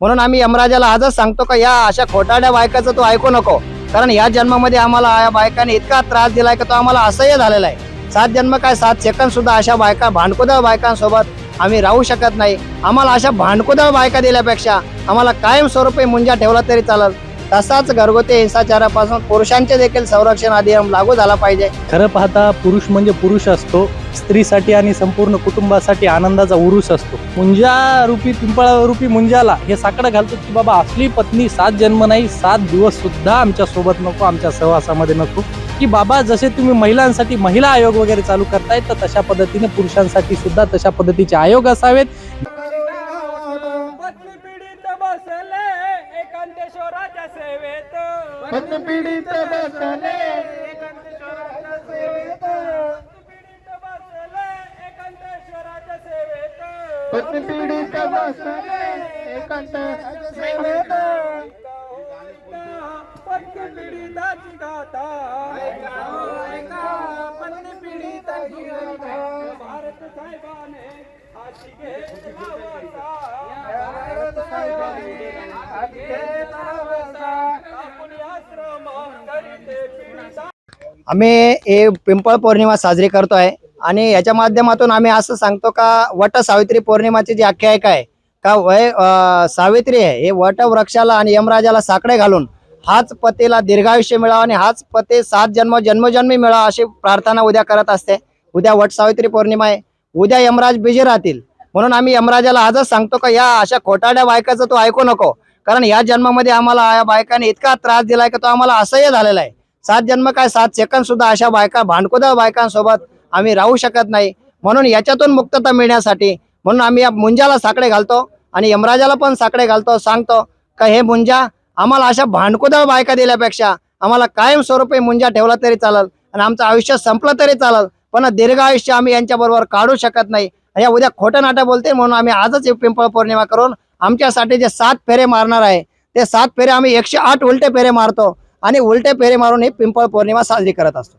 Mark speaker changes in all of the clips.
Speaker 1: म्हणून आम्ही यमराजाला आजच सांगतो का या अशा खोटाड्या बायकाचं तू ऐकू नको. कारण या जन्मामध्ये आम्हाला या बायकाने इतका त्रास दिलाय की तो आम्हाला असह्य झालेला आहे. सात जन्म काय सात सेकंद सुद्धा अशा बायका भांडकुदळ बायकांसोबत आम्ही राहू शकत नाही. आम्हाला अशा भांडकुदळ बायका दिल्यापेक्षा आम्हाला कायमस्वरूपी मुंजा ठेवला तरी चालेल. तसाच घरगुती हिंसाचारापासून पुरुषांचे देखील संरक्षण अधिनियम लागू झाला पाहिजे.
Speaker 2: खरं पाहता पुरुष म्हणजे पुरुष असतो. स्त्रीसाठी आणि संपूर्ण कुटुंबासाठी आनंदाचा उरुस असतो. मुंजा रूपी पिंपळा रूपी मुंजाला हे साकडं घालतो की बाबा असली पत्नी सात जन्म नाही सात दिवस सुद्धा आमच्यासोबत नको आमच्या सहवासामध्ये नको. की बाबा जसे तुम्ही महिलांसाठी महिला आयोग वगैरे चालू करतायत तर तशा पद्धतीने पुरुषांसाठी सुद्धा तशा पद्धतीचे आयोग असावेत.
Speaker 3: सेवेत.
Speaker 4: पत्नी पीडित बसले.
Speaker 3: एकांतेश्वराच्या सेवेत. पीडित बसले. एकांतेश्वराच्या सेवेत.
Speaker 4: पत्नी पीडित बसले. एकांत सेवेत.
Speaker 3: पत्नी पीडिताची गाथा. पत्नी पीडिताची गाथा. भारत साहेबाने. भारत साहेबाने वसा. कापुनी आश्रम करीते पीडिता
Speaker 1: आम्ही हे पिंपळ पौर्णिमा साजरी करतोय आणि याच्या माध्यमातून आम्ही असं सांगतो का वट सावित्री पौर्णिमाची जी आख्यायिका आहे का वय सावित्री आहे हे वट वृक्षाला आणि यमराजाला साकडे घालून हाच पतीला दीर्घायुष्य मिळावं आणि हाच पती सात जन्म जन्मजन्मी मिळावा अशी प्रार्थना उद्या करत असते. उद्या वट सावित्री पौर्णिमा आहे. उद्या यमराज बिजी राहतील. म्हणून आम्ही यमराजाला आजच सांगतो का या अशा खोटाड्या बायकाचं तू ऐकू नको. कारण या जन्मामध्ये आम्हाला या बायकाने इतका त्रास दिलाय की तो आम्हाला असह्य झालेला आहे. सात जन्म काय? सात सेकंद सुद्धा अशा बायका भांडकुदळ बायकांसोबत आम्ही राहू शकत नाही. म्हणून याच्यातून मुक्तता मिळण्यासाठी म्हणून आम्ही या मुंजाला साकडे घालतो आणि यमराजाला पण साकडे घालतो सांगतो का हे मुंजा आम्हाला अशा भांडकुदळ बायका दिल्यापेक्षा आम्हाला कायमस्वरूपी मुंजा ठेवला तरी चालेल आणि आमचं आयुष्य संपलं तरी चालेल. पण दीर्घ आयुष्य आम्ही यांच्याबरोबर काढू शकत नाही. या उद्या खोटं नाटक बोलते म्हणून आम्ही आजच पिंपळ पौर्णिमा करून आमच्यासाठी जे सात फेरे मारणार आहे ते सात फेरे आम्ही एकशे आठ उलटे फेरे मारतो आणि उलटे फेरे मारून ही पिंपळ पौर्णिमा साजरी करत असतो.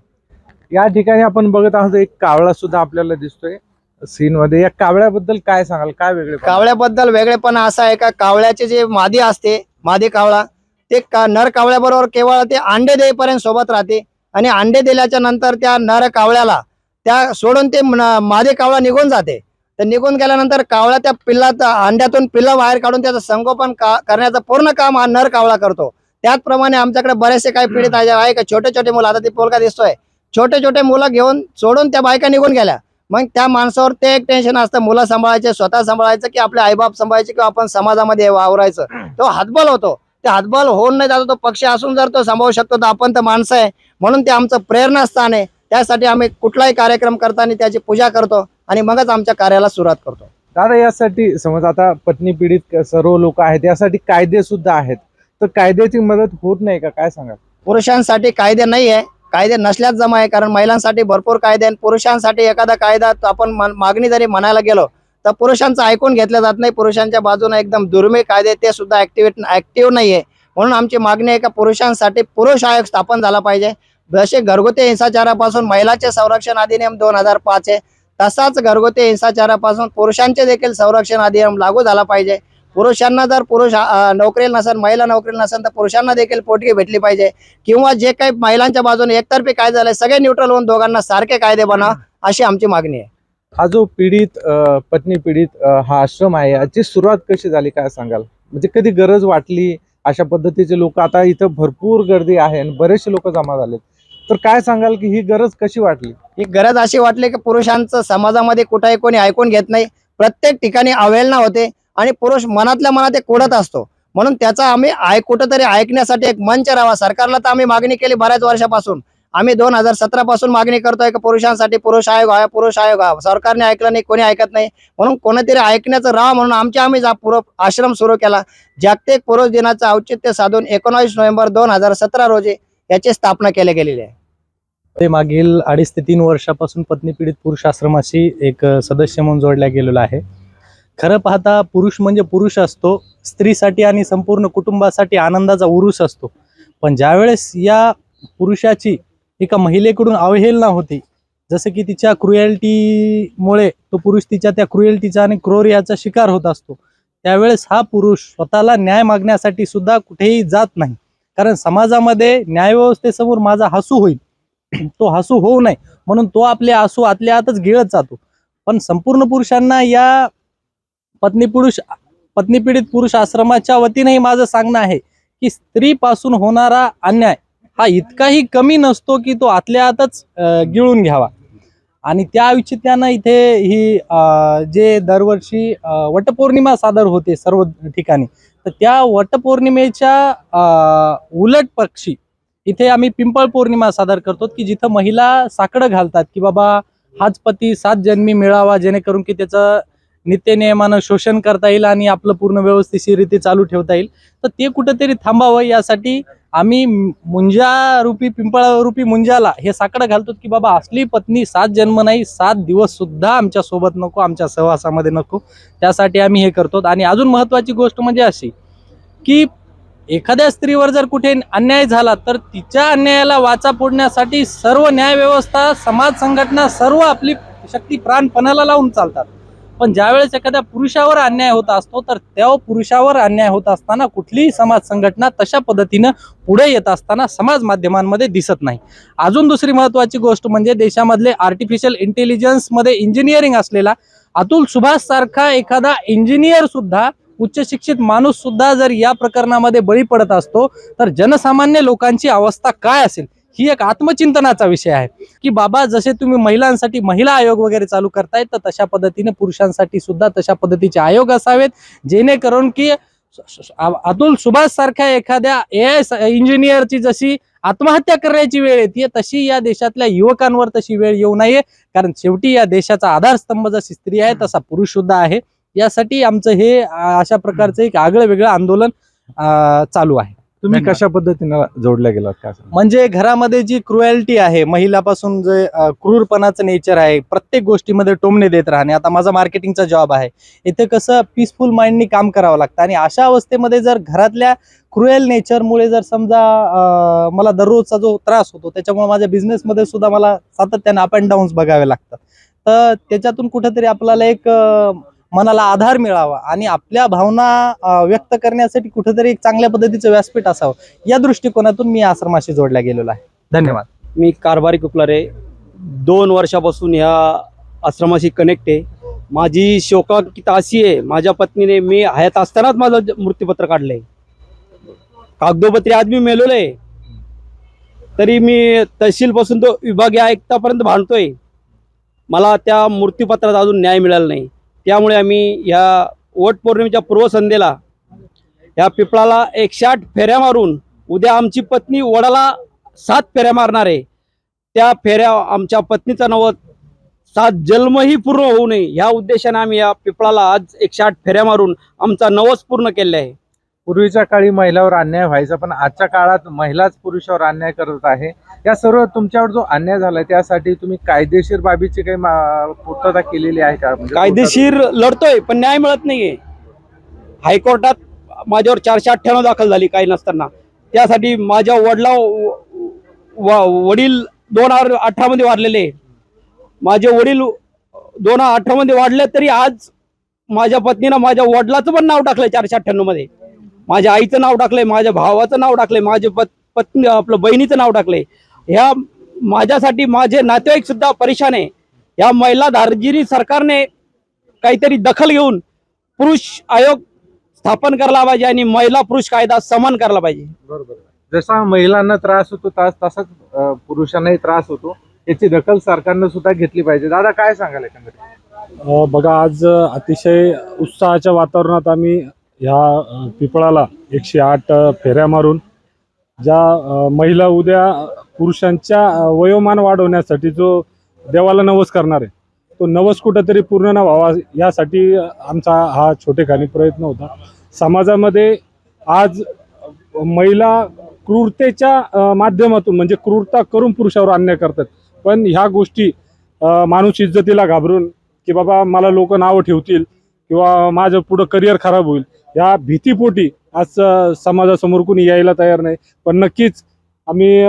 Speaker 5: या ठिकाणी आपण बघत आहोत एक कावळा सुद्धा आपल्याला दिसतोय सीन मध्ये या कावळ्याबद्दल काय सांगाल? काय वेगळे
Speaker 1: कावळ्याबद्दल वेगळेपणा असा आहे का कावळ्याचे जे मादी असते मादी कावळा ते का नर कावळ्याबरोबर केवळ ते अंडे देईपर्यंत सोबत राहते आणि अंडे दिल्याच्या नंतर त्या नर कावळ्याला त्या सोडून ते मादी कावळा निघून जाते. तर निघून गेल्यानंतर कावळा त्या पिल्लाचा अंड्यातून पिल्ला बाहेर काढून त्याचं संगोपन का करण्याचं पूर्ण काम हा नर कावळा करतो. त्याचप्रमाणे आमच्याकडे बरेचसे काही पीडित आहे का? छोटे छोटे मुलं आता ते पोलका दिसतोय. छोटे छोटे मुलं घेऊन सोडून त्या बायका निघून गेल्या. मग त्या माणसावर ते एक टेन्शन असतं मुलं सांभाळायचे स्वतः सांभाळायचं की आपले आईबाप सांभाळायचे किंवा आपण समाजामध्ये वावरायचं. तो हातबल होतो. ते हातबल होऊन नाही जातो तो पक्षी असून जर तो सांभाळू शकतो तर आपण तर माणसं आहे. म्हणून ते आमचं प्रेरणास्थान आहे. त्यासाठी आम्ही कुठलाही कार्यक्रम करताना त्याची पूजा करतो आणि मगच आमच्या कार्याला सुरुवात करतो.
Speaker 5: दादा यासाठी समज आता पत्नी पीडित सर्व लोक आहेत यासाठी कायदे सुद्धा आहेत. तर कायद्याची मदत होत नाही का? काय सांगाल?
Speaker 1: पुरुषांसाठी कायदे नाही आहे. कायदे नसल्याच जमा आहे कारण महिलांसाठी भरपूर कायदे आहे पुरुषांसाठी एखादा कायदा आपण मागणी जरी म्हणायला गेलो तर पुरुषांचं ऐकून घेतलं जात नाही. पुरुषांच्या बाजूने एकदम दुर्मिळ कायदे ते सुद्धा ऍक्टिव्ह ऍक्टिव्ह नाही आहे म्हणून आमची मागणी आहे का पुरुषांसाठी पुरुष आयोग स्थापन झाला पाहिजे. जसे घरगुती हिंसाचारापासून महिलांचे संरक्षण अधिनियम दोन हजार पाच आहे. तसाच घरगुती हिंसाचारापासून पुरुषांचे देखील संरक्षण अधिनियम लागू झाला पाहिजे. पुरुषांना जर पुरुष नोकरी नोकरीला नसेल महिला नोकरी नसेल तर पुरुषांना देखील पोटगी भेटली पाहिजे. किंवा जे काही महिलांच्या बाजूने एकतर्फी कायदे झाले सगळे न्यूट्रल होऊन दोघांना सारखे कायदे बनवा अशी आमची मागणी आहे.
Speaker 5: हा जो पीडित पत्नी पीडित हा आश्रम आहे याची सुरुवात कशी झाली काय सांगाल? म्हणजे कधी गरज वाटली? अशा पद्धतीचे लोक आता इथं भरपूर गर्दी आहे आणि बरेचसे लोक जमा झालेत. तर काय सांगाल की ही गरज कशी वाटली?
Speaker 1: ही गरज अशी वाटली की पुरुषांचं समाजामध्ये कुठेही कोणी ऐकून घेत नाही. प्रत्येक ठिकाणी अवहेलना होते आणि पुरुष मनातल्या मनात एक कुडत असतो. म्हणून त्याचा आम्ही आय कुठंतरी ऐकण्यासाठी एक मंच राहावा. सरकारला तर आम्ही मागणी केली बऱ्याच वर्षापासून. आम्ही दोन हजार सतरा पासून मागणी करतोय की पुरुषांसाठी पुरुष आयोग आहे पुरुष आयोग आहे सरकारने ऐकलं नाही कोणी ऐकत नाही. म्हणून कोणीतरी ऐकण्याचं राहा म्हणून आमच्या आम्ही जा आश्रम सुरू केला. जागतिक पुरुष दिनाचं औचित्य साधून एकोणावीस नोव्हेंबर दोन हजार सतरा रोजी याची स्थापना केल्या गेलेली आहे.
Speaker 2: ते मागील अडीच ते तीन वर्षापासून पत्नी पीडित पुरुष आश्रमाशी एक सदस्य म्हणून जोडल्या गेलेला आहे. खरं पाहता पुरुष म्हणजे पुरुष असतो स्त्रीसाठी आणि संपूर्ण कुटुंबासाठी आनंदाचा उरुस असतो. पण ज्यावेळेस या पुरुषाची एका महिलेकडून अवहेलना होती जसं की तिच्या क्रुएल्टीमुळे तो पुरुष तिच्या त्या क्रुएल्टीचा आणि क्रोरियाचा शिकार होत असतो त्यावेळेस हा पुरुष स्वतःला न्याय मागण्यासाठी सुद्धा कुठेही जात नाही. कारण समाजामध्ये न्यायव्यवस्थेसमोर माझा हसू होईल. तो हसू होऊ नये. म्हणून तो आपले आसू आतल्या आतच गिळत जातो. पण संपूर्ण पुरुषांना या पत्नी पुरुष पत्नी पीडित पुरुष आश्रमाच्या वतीनेही माझं सांगणं आहे की स्त्रीपासून होणारा अन्याय हा इतकाही कमी नसतो की तो आतल्या आतच गिळून घ्यावा. आणि त्या औचित्यानं इथे ही जे दरवर्षी वटपौर्णिमा सादर होते सर्व ठिकाणी तर त्या वटपौर्णिमेच्या उलट पक्षी इथे आम्ही पिंपळ पौर्णिमा सादर करतो की जिथं महिला साकडं घालतात की बाबा हाच पती सात जन्मी मिळावा जेणेकरून की त्याचं नित्यनियमानं शोषण करता येईल आणि आपलं पूर्ण व्यवस्थितरित्या चालू ठेवता येईल. तर ते कुठंतरी थांबावं यासाठी आम्ही मुंजा रूपी पिंपळ रूपी मुंजाला हे साकडं घालतो की बाबा असली पत्नी सात जन्म नाही सात दिवस सुद्धा आमच्यासोबत नको आमच्या सहवासामध्ये नको. त्यासाठी आम्ही हे करतो. आणि अजून महत्वाची गोष्ट म्हणजे अशी की एखाद्या स्त्रीवर जर कुठे अन्याय झाला तर तिच्या अन्यायाला वाचा फोडण्यासाठी सर्व न्यायव्यवस्था समाज संघटना सर्व आपली शक्ती प्राणपणाला लावून चालतात. पण ज्यावेळेस एखाद्या पुरुषावर अन्याय होत असतो तर त्या पुरुषावर अन्याय होत असताना कुठलीही समाज संघटना तशा पद्धतीनं पुढे येत असताना समाज माध्यमांमध्ये दिसत नाही. अजून दुसरी महत्वाची गोष्ट म्हणजे देशामधले आर्टिफिशियल इंटेलिजन्समध्ये इंजिनिअरिंग असलेला अतुल सुभाष सारखा एखादा इंजिनियर सुद्धा उच्च शिक्षित माणूस सुद्धा जर या प्रकरणामध्ये बळी पडत असतो तर जनसामान्य लोकांची अवस्था काय असेल? ही एक आत्मचिंतनाचा विषय आहे. की बाबा जसे तुम्ही महिलांसाठी महिला आयोग वगैरे चालू करतायत तर तशा पद्धतीने पुरुषांसाठी सुद्धा तशा पद्धतीचे आयोग असावेत. जेणेकरून की अतुल सुभाष सारख्या एखाद्या ए इंजिनियरची जशी आत्महत्या करण्याची वेळ येते तशी या देशातल्या युवकांवर तशी वेळ येऊ नये. कारण शेवटी या देशाचा आधारस्तंभ जशी स्त्री आहे तसा पुरुष सुद्धा आहे. यासाठी आमचं हे अशा प्रकारचं एक आगळं वेगळं आंदोलन चालू आहे.
Speaker 5: तुम्ही. कशा पद्धतीनं जोडल्या गेलात सांगाल?
Speaker 2: म्हणजे घरामध्ये जी क्रुएल्टी आहे महिलापासून जे क्रूरपणाचं नेचर आहे प्रत्येक गोष्टीमध्ये टोमणे देत राहणे आता माझा मार्केटिंगचा जॉब आहे इथे कसं पीसफुल माइंडनी काम करावं लागतं आणि अशा अवस्थेमध्ये जर घरातल्या क्रुएल नेचरमुळे जर समजा मला दररोजचा जो त्रास होतो त्याच्यामुळे माझ्या बिझनेसमध्ये सुद्धा मला सातत्याने अप अँड डाऊन्स बघावे लागतात तर त्याच्यातून कुठेतरी आपल्याला एक मनाला आधार मिळावा आणि आपल्या भावना व्यक्त करण्यासाठी कुठेतरी एक चांगल्या पद्धतीचं व्यासपीठ असावं. या दृष्टिकोनातून मी आश्रमाशी जोडला गेलेलो आहे. धन्यवाद.
Speaker 6: मी कारभारी कुपलारे दोन वर्षापासून ह्या आश्रमाशी कनेक्ट आहे. माझी शोकांकित अशी आहे माझ्या पत्नीने मी हयात असतानाच माझं मृत्यूपत्र काढलंय. कागदोपत्री आज मी मेलेलो आहे तरी मी तहसीलपासून तो विभागीय आयुक्तापर्यंत भांडतोय. मला त्या मृत्यूपत्रात अजून न्याय मिळाला नाही. त्यामुळे आम्ही ह्या वट पौर्णिमेच्या पूर्वसंध्येला या पिपळाला एकशे आठ फेऱ्या मारून उद्या आमची पत्नी वडाला सात फेऱ्या मारणार आहे. त्या फेऱ्या आमच्या पत्नीचा नवत सात जन्मही पूर्ण होऊ नये. ह्या उद्देशाने आम्ही या पिपळाला आज एकशे आठ फेऱ्या मारून आमचा नवस पूर्ण केले आहे.
Speaker 5: पूर्वीच्या काळी महिलावर अन्याय व्हायचा पण आजच्या काळात महिलाच पुरुषावर अन्याय करत आहे. या सर्व तुमच्यावर जो अन्याय झालाय त्यासाठी तुम्ही कायदेशीर बाबीची काही पूर्तता केलेली आहे का? म्हणजे
Speaker 6: कायदेशीर लढतोय पण न्याय मिळत नाहीये. हायकोर्टात माझ्यावर चारशे अठ्ठ्याण्णव दाखल झाली काही नसताना. त्यासाठी माझ्या वडला वडील दोन हजार अठरा मध्ये वाढलेले. माझे वडील दोन हजार अठरा मध्ये वाढले तरी आज माझ्या पत्नीनं माझ्या वडिलाचं पण नाव टाकलंय चारशे अठ्ठ्याण्णवमध्ये माझ्या आईचं नाव टाकलंय माझ्या भावाचं नाव टाकलंय माझ्या पत पत्नी आपलं बहिणीचं नाव टाकलंय. ह्या माझ्यासाठी माझे नातेवाईक सुद्धा परेशान आहे. या महिला दार्जिनी सरकारने काहीतरी दखल घेऊन पुरुष आयोग स्थापन करायला पाहिजे आणि महिला पुरुष कायदा समान करायला पाहिजे.
Speaker 5: बरोबर. जसा महिलांना त्रास होतो तास तसाच पुरुषांनाही त्रास होतो. याची दखल सरकारनं सुद्धा घेतली पाहिजे. दादा काय सांगाल एकंदरीत?
Speaker 7: बघा आज अतिशय उत्साहाच्या वातावरणात आम्ही ह्या पिपळाला एकशे आठ फेऱ्या मारून ज्या महिला उद्या पुरुषांच्या वयोमान वाढवण्यासाठी जो देवाला नवस करणार आहे तो नवस कुठंतरी पूर्ण न व्हावा यासाठी आमचा हा छोटेखानी प्रयत्न होता. समाजामध्ये आज महिला क्रूरतेच्या माध्यमातून म्हणजे क्रूरता करून पुरुषावर अन्याय करतात. पण ह्या गोष्टी माणूस इज्जतीला घाबरून की बाबा मला लोक नावं ठेवतील किंवा माझं पुढं करिअर खराब होईल या भीतीपोटी आज समाजासमोर कोणी यायला तयार नाही. पण नक्कीच आम्ही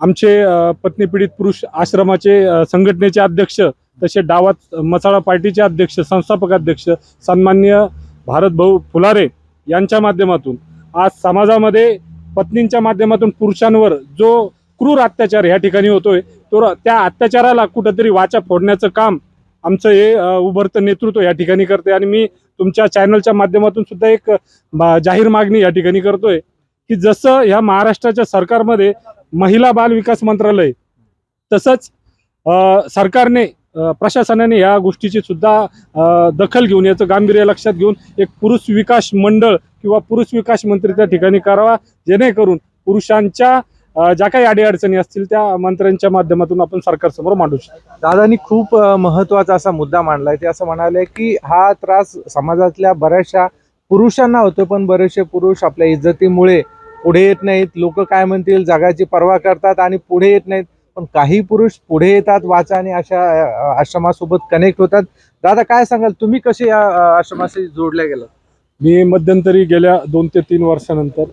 Speaker 7: आमचे पत्नी पीडित पुरुष आश्रमाचे संघटनेचे अध्यक्ष तसे डावात मसाळा पार्टीचे अध्यक्ष संस्थापक अध्यक्ष सन्मान्य भारतभाऊ फुलारे यांच्या माध्यमातून आज समाजामध्ये पत्नींच्या माध्यमातून पुरुषांवर जो क्रूर अत्याचार या ठिकाणी होतोय तो त्या अत्याचाराला कुठंतरी वाचा फोडण्याचं काम आमचं हे उभरतं नेतृत्व या ठिकाणी करते आणि मी तुमच्या चॅनलच्या माध्यमातून सुद्धा एक जाहीर मागणी या ठिकाणी करतोय की जसं ह्या महाराष्ट्राच्या सरकारमध्ये महिला बाल विकास मंत्रालय तसंच अ, सरकारने प्रशासनाने या गोष्टीची सुद्धा दखल घेऊन याचं गांभीर्य लक्षात घेऊन एक पुरुष विकास मंडळ किंवा पुरुष विकास मंत्री त्या ठिकाणी करावा जेणेकरून पुरुषांच्या ज्या काही अडीअडचणी असतील त्या मंत्र्यांच्या माध्यमातून आपण सरकारसमोर मांडू शकतो.
Speaker 5: दादानी खूप महत्त्वाचा असा मुद्दा मांडलाय. ते असं म्हणाले की हा त्रास समाजातल्या बऱ्याचशा पुरुषांना होतो पण बरेचसे पुरुष आपल्या इज्जतीमुळे पुढे येत नाहीत. लोक काय म्हणतील? जगाची पर्वा करतात आणि पुढे येत नाहीत. पण काही पुरुष पुढे येतात वाचा आणि अशा आश्रमासोबत कनेक्ट होतात. दादा काय सांगाल? तुम्ही कसे या आश्रमाशी जोडल्या गेलात?
Speaker 7: मी मध्यंतरी गेल्या दोन ते तीन वर्षानंतर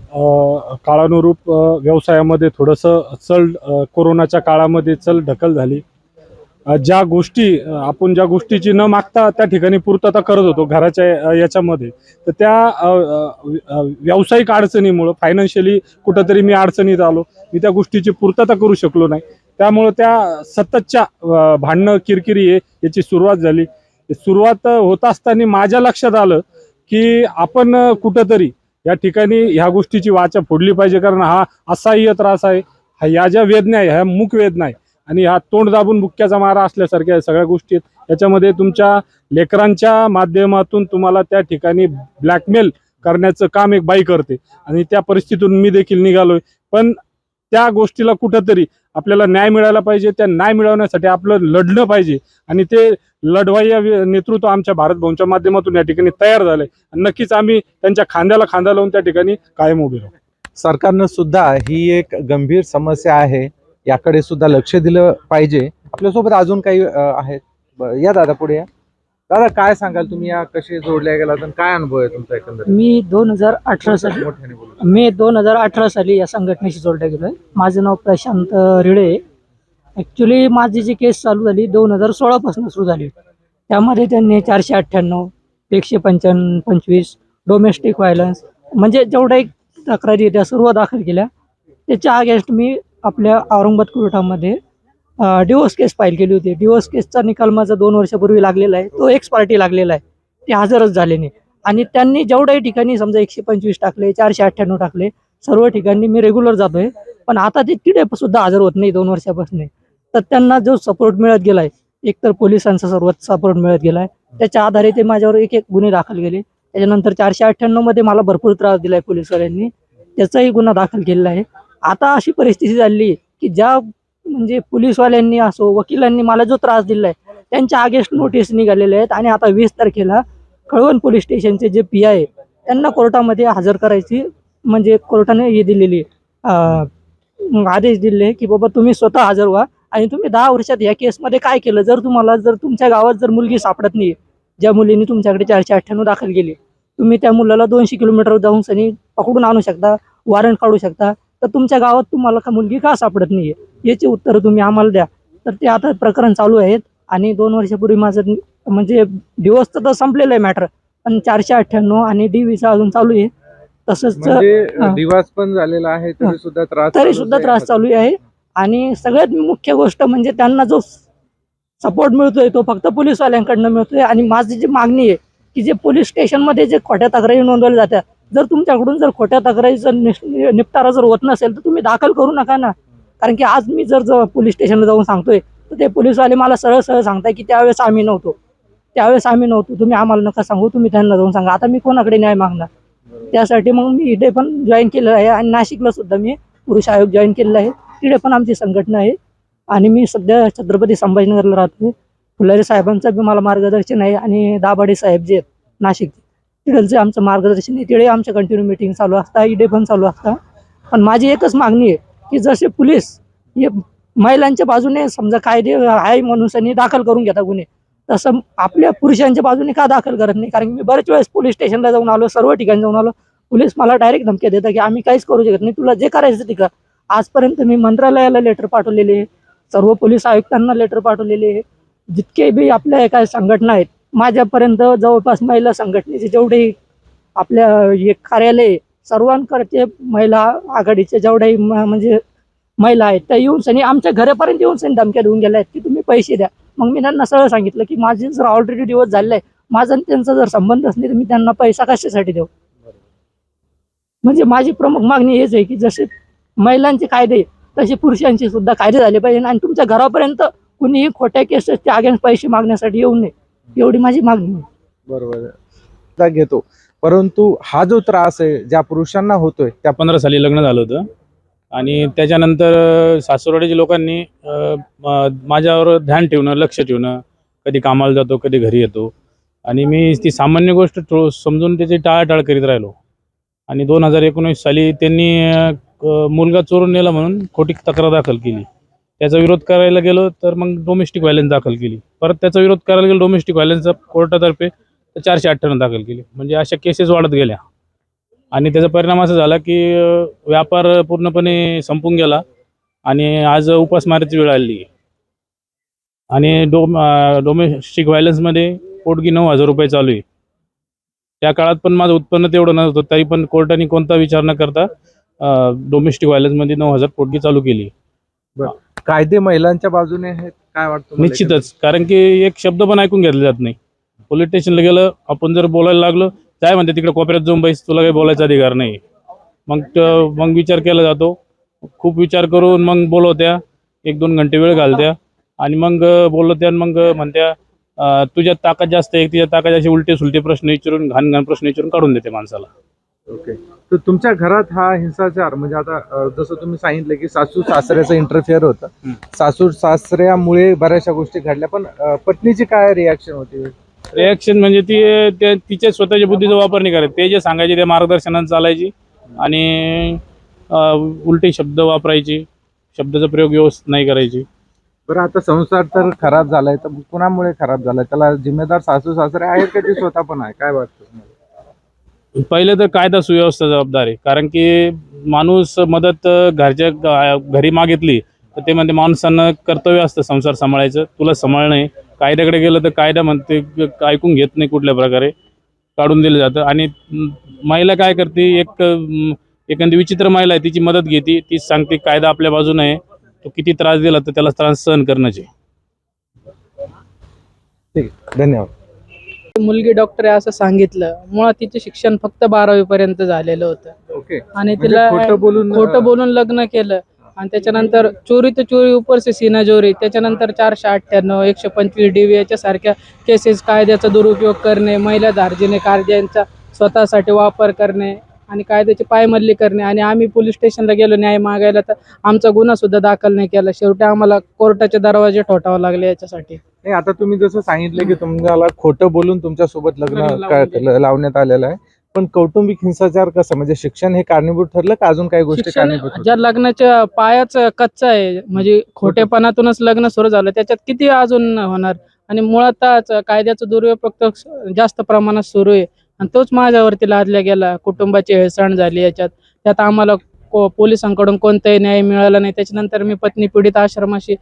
Speaker 7: काळानुरूप व्यवसायामध्ये थोडंसं चल कोरोनाच्या काळामध्ये चल ढकल झाली. ज्या गोष्टी आपण ज्या गोष्टीची न मागता त्या ठिकाणी पूर्तता करत होतो घराच्या याच्यामध्ये तर त्या व्यावसायिक अडचणीमुळं फायनान्शियली कुठंतरी मी अडचणीत आलो. मी त्या गोष्टीची पूर्तता करू शकलो नाही. त्यामुळं त्या सततच्या भांडणं किरकिरी याची सुरुवात झाली. सुरुवात होत असताना माझ्या लक्षात आलं की आपण कुठंतरी या ठिकाणी ह्या गोष्टीची वाचा फोडली पाहिजे कारण हा असह्य त्रास आहे. हा या ज्या वेदना आहे ह्या मुख वेदना आहे आणि हा तोंड दाबून बुक्क्याचा मारा असल्यासारख्या सगळ्या गोष्टी आहेत. याच्यामध्ये तुमच्या लेकरांच्या माध्यमातून तुम्हाला त्या ठिकाणी ब्लॅकमेल करण्याचं काम एक बाई करते. आणि त्या परिस्थितीतून मी देखील निघालोय. पण त्या गोष्टीला कुठंतरी आपल्याला न्याय मिळायला पाहिजे. त्या न्याय मिळवण्यासाठी आपलं लढलं पाहिजे. आणि ते लढवाई नेतृत्व आमच्या भारत भवनच्या माध्यमातून या ठिकाणी तयार झालंय. आणि नक्कीच आम्ही त्यांच्या खांद्याला खांदा लावून त्या ठिकाणी कायम उभे राहू.
Speaker 5: सरकारनं सुद्धा ही एक गंभीर समस्या आहे याकडे सुद्धा लक्ष दिलं पाहिजे. आपल्यासोबत अजून काही आहेत? या दादा पुढे या. दादा काय सांगाल तुम्ही? या कसे जोडल्या गेलात आणि काय अनुभव आहे तुमचा एकंदरीत?
Speaker 8: मी दोन हजार अठरा साली. मी दोन हजार अठरा साली या संघटनेशी जोडल्या गेलो आहे माझं नाव प्रशांत रिळे ॲक्च्युली माझी जी केस चालू झाली दोन हजार सोळापासून सुरू झाली. त्यामध्ये त्यांनी चारशे अठ्ठ्याण्णव एकशे पंच्याण्णव पंचवीस डोमेस्टिक व्हायलन्स म्हणजे जेवढ्या एक तक्रारी त्या सर्व दाखल केल्या. त्याच्या अगेन्स्ट मी आपल्या औरंगाबाद कोर्टामध्ये डिवोर्स केस फाईल केली होती. डिवोर्स केसचा निकाल माझा दोन वर्षापूर्वी लागलेला आहे. तो एक्स पार्टी लागलेला आहे. ते हजरच झाले नाही. आणि त्यांनी जेवढ्याही ठिकाणी समजा एकशे पंचवीस टाकले चारशे अठ्ठ्याण्णव टाकले सर्व ठिकाणी मी रेग्युलर जातोय. पण आता ते तिथे सुद्धा हजर होत नाही दोन वर्षापासून. तर त्यांना जो सपोर्ट मिळत गेलाय एकतर पोलिसांचा सर्वात सपोर्ट मिळत गेलाय. त्याच्या आधारे ते माझ्यावर एक एक गुन्हे दाखल केले. त्याच्यानंतर चारशे अठ्ठ्याण्णवमध्ये मला भरपूर त्रास दिलाय पोलिसवाल्यांनी त्याचाही गुन्हा दाखल केलेला आहे. आता अशी परिस्थिती झाली की ज्या म्हणजे पोलिसवाल्यांनी असो वकिलांनी मला जो त्रास दिलाय त्यांच्या अगेन्स्ट नोटीस निघालेल्या आहेत. आणि आता वीस तारखेला कळवण पोलीस स्टेशनचे जे पी आहे त्यांना कोर्टामध्ये हजर करायची म्हणजे कोर्टाने हे दिलेली आदेश दिले की बाबा तुम्ही स्वतः हजर व्हा. आणि तुम्ही दहा वर्षात या केसमध्ये काय केलं जर तुम्हाला जर तुमच्या गावात जर मुलगी सापडत नाही ज्या मुलीने तुमच्याकडे चारशे अठ्ठ्याण्णव दाखल केली तुम्ही त्या मुलाला दोनशे किलोमीटर जाऊन सनी पकडून आणू शकता वॉरंट काढू शकता तर तुमच्या गावात तुम्हाला का मुलगी का सापडत नाहीये याची उत्तरं तुम्ही आम्हाला द्या तर ते आता प्रकरण चालू आहेत आणि दोन वर्षापूर्वी माझं म्हणजे डिवोर्सचं तर संपलेलं आहे मॅटर पण चारशे अठ्ठ्याण्णव आणि डी व्हीचा अजून चालू आहे तसंच
Speaker 5: म्हणजे. दिवास पण झालेला आहे. तरी सुद्धा त्रास
Speaker 8: तरी
Speaker 5: चालूच
Speaker 8: सुद्धा
Speaker 5: आहे.
Speaker 8: त्रास चालू आहे आणि सगळ्यात मुख्य गोष्ट म्हणजे त्यांना जो सपोर्ट मिळतोय तो फक्त पोलीसवाल्यांकडनं मिळतोय. आणि माझी जी मागणी आहे की जे पोलीस स्टेशनमध्ये जे खोट्या तक्रारी नोंदवल्या जातात जर तुमच्याकडून जर खोट्या तक्रारीचा निपटारा जर होत नसेल तर तुम्ही दाखल करू नका ना. कारण की आज मी जर जर पोलीस स्टेशनला जाऊन सांगतोय तर ते पोलीसवाले मला सरळ सरळ सांगताय की त्यावेळेस आम्ही नव्हतो. त्यावेळेस आम्ही नव्हतो. तुम्ही आम्हाला नका सांगू तुम्ही त्यांना जाऊन सांगा. आता मी कोणाकडे न्याय मागणार? त्यासाठी मग मी इथे पण जॉईन केलेलं आहे आणि नाशिकला सुद्धा मी पुरुष आयोग जॉईन केलेला आहे. तिकडे पण आमची संघटना आहे. आणि मी सध्या छत्रपती संभाजीनगरला राहतो. फुलारी साहेबांचं बी मला मार्गदर्शन आहे आणि दाभाडे साहेब जे आहेत नाशिक तिकडचे आमचं मार्गदर्शन आहे तिकडे आमच्या कंटिन्यू मिटिंग चालू असता इडे पण चालू असतं. पण माझी एकच मागणी आहे की जसे पोलीस हे महिलांच्या बाजूने समजा कायदे आहे म्हणून दाखल करून घेता गुन्हे तसं आपल्या पुरुषांच्या बाजूने का दाखल करत नाही? कारण की मी बरेच वेळेस पोलीस स्टेशनला जाऊन आलो सर्व ठिकाणी जाऊन आलो. पोलीस मला डायरेक्ट धमक्या देतात की आम्ही काहीच करू शकत नाही. तुला जे करायचं ते कर. आजपर्यंत मी मंत्रालयाला लेटर पाठवलेले आहे. सर्व पोलीस आयुक्तांना लेटर पाठवलेले आहे. जितके बी आपल्या काय संघटना आहेत माझ्यापर्यंत जवळपास महिला संघटनेचे जेवढे आपल्या हे कार्यालय सर्वांकडचे महिला आघाडीचे जेवढे म्हणजे महिला आहेत त्या येऊन सनी आमच्या घरापर्यंत येऊन सनी धमक्या देऊन गेल्या आहेत की तुम्ही पैसे द्या. मग मी त्यांना सरळ सांगितलं की माझे जर ऑलरेडी दिवस झालेला आहे माझा आणि त्यांचा जर संबंधच नाही तर मी त्यांना पैसा कशासाठी देऊ? म्हणजे माझी प्रमुख मागणी हेच आहे की जसे महिलांचे कायदे तसे पुरुषांचे सुद्धा कायदे झाले पाहिजे. आणि तुमच्या घरापर्यंत कुणीही खोट्या केसेसच्या अगेन्स्ट पैसे मागण्यासाठी येऊ नये. एवढी माझी मागणी आहे.
Speaker 5: बरोबर. घेतो. परंतु हा जो त्रास आहे ज्या पुरुषांना होतोय त्या
Speaker 9: पंधरा साली लग्न झालं होतं. आणि त्याच्यानंतर सासरवाडीच्या लोकांनी माझ्यावर ध्यान ठेवणं लक्ष ठेवणं. कधी कामाला जातो कधी घरी येतो. आणि मी ती सामान्य गोष्ट समजून त्याची टाळाटाळ करीत राहिलो. आणि दोन हजार एकोणीस साली त्यांनी मुलगा चोरून नेला म्हणून खोटी तक्रार दाखल केली. त्याचा विरोध करायला गेलो तर मग डोमेस्टिक व्हायलन्स दाखल केली. परत त्याचा विरोध करायला गेलो डोमेस्टिक व्हायलन्सचा कोर्टातर्फे तर चारशे अठ्ठ्याण्णव दाखल केली. म्हणजे अशा केसेस वाढत गेल्या. आणि त्याचा परिणाम असा झाला की व्यापार पूर्णपणे संपून गेला आणि आज उपासमारीची वेळ आली. आणि डो डोमेस्टिक व्हायलन्समध्ये पोटगी नऊ हजार रुपये चालू आहे. त्या काळात पण माझं उत्पन्न तेवढं नव्हतं तरी पण कोर्टाने कोणता विचार न करता डोमेस्टिक व्हायलन्समध्ये नऊ हजार पोटगी चालू केली.
Speaker 5: कायदे महिलांच्या बाजूने आहेत काय वाटतं
Speaker 9: निश्चितच. कारण की एक शब्द पण ऐकून घेतला जात नाही. पोलीस स्टेशनला गेलं आपण जर बोलायला लागलो काय म्हणते तिकडे कोपऱ्यात जाऊन बैस तुला काही बोलायचा अधिकार नाही. मग मग विचार केला जातो. खूप विचार करून मग बोलवत्या. एक दोन घंटे वेळ घालत्या. आणि मग बोलवत्या मग म्हणत्या अं, तुझ्यात ताकद जास्त आहे तिच्या ताकद असे उलटे सुलटे प्रश्न विचारून घाण घाण प्रश्न विचारून काढून देते माणसाला.
Speaker 5: ओके. तर तुमच्या घरात हा हिंसाचार म्हणजे आता अ, जसं तुम्ही सांगितलं की सासू सासऱ्याचं इंटरफिअर होतं. सासू सासऱ्यामुळे बऱ्याचशा गोष्टी घडल्या पण अ, पत्नीची काय रिॲक्शन होती?
Speaker 9: रिॲक्शन म्हणजे ती त्या तिच्या स्वतःच्या बुद्धीचा वापर नाही करत. ते जे सांगायचे त्या मार्गदर्शनात चालायची आणि अं, उलटे शब्द वापरायची. शब्दाचा प्रयोग व्यवस्थित नाही करायची.
Speaker 5: बरं आता संसार तर खराब झालाय तर कुणामुळे खराब झालाय? त्याला जिम्मेदार सासू सासरे आहेत का ती स्वतः पण आहे? काय वाटतं तुम्हाला?
Speaker 9: पहिले तर कायदा सुव्यवस्था जबाबदार. आहे कारण की माणूस मदत घरच्या घरी मागितली तर ते म्हणते माणसांना कर्तव्य असतं संसार सांभाळायचं. तुला सांभाळणं आहे. कायद्याकडे गेलं तर कायदा म्हणते ऐकून घेत नाही कुठल्या प्रकारे. काढून दिलं जातं. आणि महिला काय करते एक एखादी विचित्र महिला आहे तिची मदत घेते ती सांगते कायदा आपल्या बाजूने आहे. तो किती त्रास दिला तर त्याला त्रास सहन करण्याचे.
Speaker 5: ठीक धन्यवाद.
Speaker 10: मुलगी डॉक्टर आहे असं सांगितलं. मुळात तिचे शिक्षण फक्त बारावी पर्यंत झालेलं होतं.
Speaker 5: ओके
Speaker 10: आणि
Speaker 5: म्हणजे
Speaker 10: तिला
Speaker 5: खोटं बोलून
Speaker 10: खोटं बोलून लग्न केलं. आणि त्याच्यानंतर चोरी तर चोरी उपरसे सीना चोरी त्याच्यानंतर चारशे अठ्ठ्याण्णव एकशे पंचवीस डी याच्या सारख्या केसेस कायद्याचा दुरुपयोग करणे महिला धार्जिने कायद्यांचा स्वतःसाठी वापर करणे आणि कायद्याची पायमल्ली करणे आणि आम्ही पोलीस स्टेशनला गेलो न्याय मागायला तर आमचा गुन्हा सुद्धा दाखल नाही केला. शेवटी आम्हाला कोर्टाचे दरवाजे ठोठावे लागले याच्यासाठी.
Speaker 5: नाही आता तुम्ही जसं सांगितलं की तुम्हाला खोटं बोलून तुमच्यासोबत लग्न. लावण्यात आलेलं आहे. पण कौटुंबिक हिंसाचार कसं? म्हणजे शिक्षण हे कारणीभूत ठरलं का अजून काही गोष्टी
Speaker 10: शिक्षण
Speaker 5: कारणीभूत होत्या?
Speaker 10: ज्या लग्नाच्या पायाच कच्चा आहे म्हणजे खोटेपणातूनच लग्न सुरू झालं त्याच्यात किती अजून होणार? आणि मुळातच कायद्याचा दुरुपयोग तर जास्त प्रमाणात सुरू आहे. आणि तोच माझ्यावरती लादला गेला. कुटुंबाची हेळसांड झाली याच्यात. त्यात आम्हाला को पोलिसांकडून कोणताही न्याय मिळाला नाही. त्याच्यानंतर मी पत्नी पीडित आश्रमाशी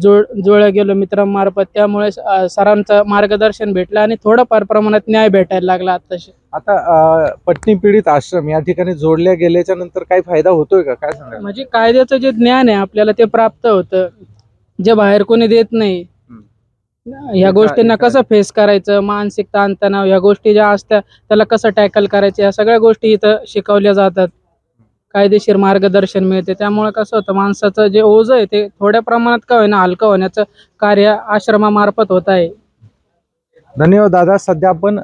Speaker 10: जोड जोडल्या गेलो मित्रांमार्फत. त्यामुळे सरांचं मार्गदर्शन भेटलं आणि थोडंफार प्रमाणात न्याय भेटायला लागला आताशी
Speaker 5: आता पत्नी पीडित आश्रम या ठिकाणी जोडल्या गेल्याच्यानंतर काही फायदा होतोय का? काय सांगाल?
Speaker 10: म्हणजे कायद्याचं जे ज्ञान आहे आपल्याला ते प्राप्त होतं. जे बाहेर कोणी देत नाही ह्या गोष्टींना कसं फेस करायचं मानसिक ताणतणाव ह्या गोष्टी ज्या असत्या त्याला कसं टॅकल करायचं या सगळ्या गोष्टी इथं शिकवल्या जातात. कायदेशीर मार्गदर्शन मिळते. त्यामुळे कसं होतं माणसाचं जे ओझ आहे ते थोड्या प्रमाणात का होईना हलकं होण्याचं कार्य आश्रमामार्फत होत आहे.
Speaker 5: धन्यवाद दादा. सध्या आपण